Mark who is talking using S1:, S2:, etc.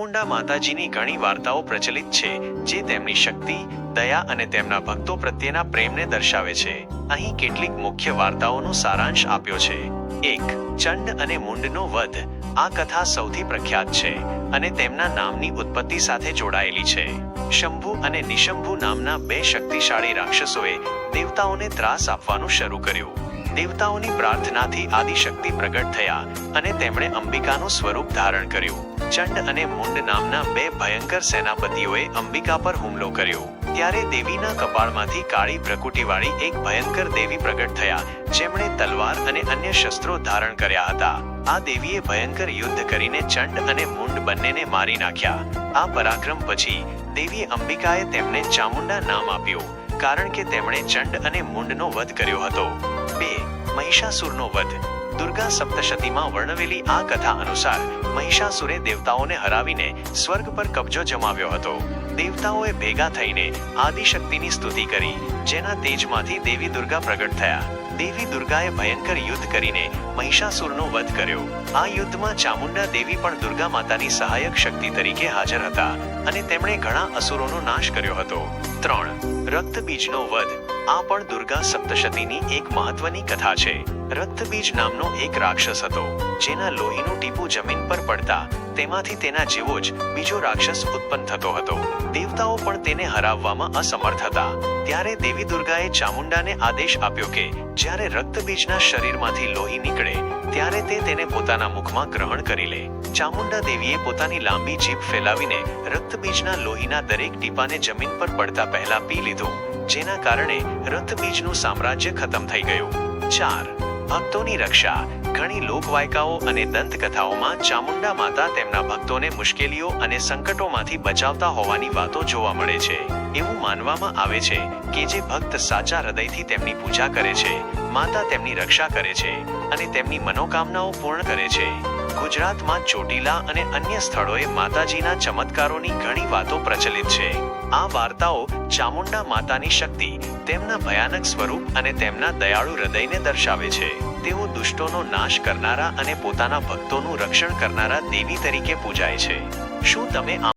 S1: ચામુંડા માતાજીની ઘણી વાર્તાઓ પ્રચલિત છે, જે તેમની શક્તિ, દયા અને તેમના ભક્તો પ્રત્યેના પ્રેમને દર્શાવે છે. અહીં કેટલીક મુખ્ય વાર્તાઓનો સારાંશ આપ્યો છે. એક, ચંડ અને મુંડનો વધ. આ કથા સૌથી પ્રખ્યાત છે અને તેમના નામની ઉત્પત્તિ સાથે જોડાયેલી છે. શંભુ અને નિશંભુ નામના બે શક્તિશાળી રાક્ષસોએ દેવતાઓને ત્રાસ આપવાનું શરૂ કર્યું. દેવતાઓની પ્રાર્થનાથી આદિશક્તિ પ્રગટ થયા અને તેમણે અંબિકાનું સ્વરૂપ ધારણ કર્યું. ચંડ અને મુંડ નામના બે ભયંકર સેનાપતિઓએ અંબિકા પર હુમલો કર્યો. ત્યારે દેવીના કપાળમાંથી કાળી પ્રકૃતિવાળી એક ભયંકર દેવી પ્રગટ થયા, જેમણે તલવાર અને અન્ય શસ્ત્રો ધારણ કર્યા હતા. આ દેવીએ ભયંકર યુદ્ધ કરીને ચંડ અને મુંડ બંનેને મારી નાખ્યા. આ પરાક્રમ પછી દેવી અંબિકાએ તેમને ચામુંડા નામ આપ્યું. કારણ કે તેમણે ચંડ અને મુંડનો વધ કર્યો હતો. બે મહિષાસુરનો વધ. દુર્ગા સપ્તશતીમાં વર્ણવેલી આ કથા અનુસાર મહિષાસુરે દેવતાઓને હરાવીને સ્વર્ગ પર કબજો જમાવ્યો હતો. દેવતાઓએ ભેગા થઈને આદિશક્તિની સ્તુતિ કરી, જેના તેજમાંથી દેવી દુર્ગા પ્રગટ થયા. દેવી દુર્ગાએ ભયંકર યુદ્ધ કરીને મહિષાસુરનો વધ કર્યો. આ યુદ્ધમાં ચામુંડા દેવી પણ દુર્ગા માતાની સહાયક શક્તિ તરીકે હાજર હતા અને તેમણે ઘણા અસુરોનો નાશ કર્યો હતો. ત્રણ, રક્તબીજનો વધ. આ પણ દુર્ગા સપ્તશતીની એક મહત્વની કથા છે. રક્તબીજ નામનો એક રાક્ષસ હતો, જેના લોહીનું ટીપું જમીન પર પડતા તેમાંથી તેના જેવો જ બીજો રાક્ષસ ઉત્પન્ન થતો હતો. દેવતાઓ પણ તેને હરાવવામાં અસમર્થ હતા. ત્યારે દેવી દુર્ગાએ ચામુંડાને આદેશ આપ્યો કે, જ્યારે રક્તબીજના શરીરમાંથી લોહી નીકળે, ત્યારે તે તેને પોતાના મુખમાં ગ્રહણ કરી લે. ચામુંડા દેવીએ પોતાની લાંબી જીભ ફેલાવીને રક્તબીજના લોહીના દરેક ટીપાને જમીન પર પડતા પહેલા પી લીધું. જેના કારણે રંથબીજનું સામ્રાજ્ય ખતમ થઈ ગયું. ચાર, ભક્તોની રક્ષા. ઘણી લોકવાયકાઓ અને દંતકથાઓમાં ચામુંડા માતા તેમના ભક્તોને મુશ્કેલીઓ અને સંકટોમાંથી બચાવતા હોવાની વાતો જોવા મળે છે. એવું માનવામાં આવે છે કે જે ભક્ત સાચા હૃદયથી તેમની પૂજા કરે છે, માતા તેમની રક્ષા કરે છે અને તેમની મનોકામનાઓ પૂર્ણ કરે છે. ગુજરાતમાં ચોટીલા અને અન્ય સ્થળોએ માતાજીના ચમત્કારોની ઘણી વાતો પ્રચલિત છે. આ વાર્તાઓ ચામુંડા માતાની શક્તિ, તેમના ભયાનક સ્વરૂપ અને તેમના દયાળુ હૃદયને દર્શાવે છે. તેઓ દુષ્ટોનો નાશ કરનારા અને પોતાના ભક્તોનું રક્ષણ કરનારા દેવી તરીકે પૂજાય છે. શું તમે